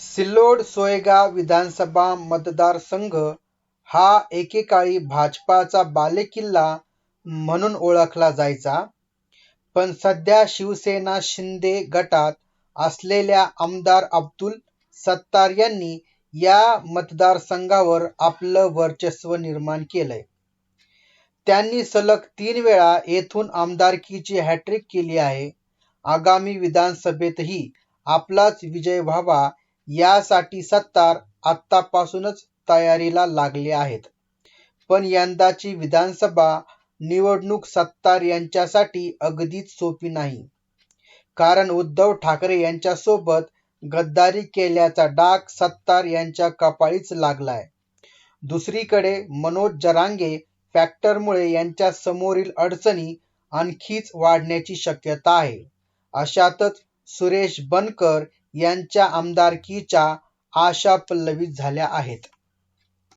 सिल्लोड सोयगाव विधानसभा मतदारसंघ हा एकेकाळी भाजपाचा बालेकिल्ला म्हणून ओळखला जायचा. पण सध्या शिवसेना शिंदे गटात असलेल्या आमदार अब्दुल सत्तार यांनी या मतदारसंघावर आपलं वर्चस्व निर्माण केलंय. त्यांनी सलग तीन वेळा येथून आमदारकीची हॅट्रिक केली आहे. आगामी विधानसभेतही आपलाच विजय व्हावा यासाठी सत्तार आत्तापासूनच तयारीला लागले आहेत. पण यंदाची विधानसभा निवडणूक सत्तार यांच्यासाठी अगदीच सोपी नाही. कारण उद्धव ठाकरे यांच्यासोबत गद्दारी केल्याचा डाग सत्तार यांच्या कपाळीच लागलाय. दुसरीकडे मनोज जरांगे फॅक्टरमुळे यांच्या समोरील अडचणी आणखीच वाढण्याची शक्यता आहे. अशातच सुरेश बनकर यांच्या आमदारकीच्या आशा पल्लवित झाल्या आहेत.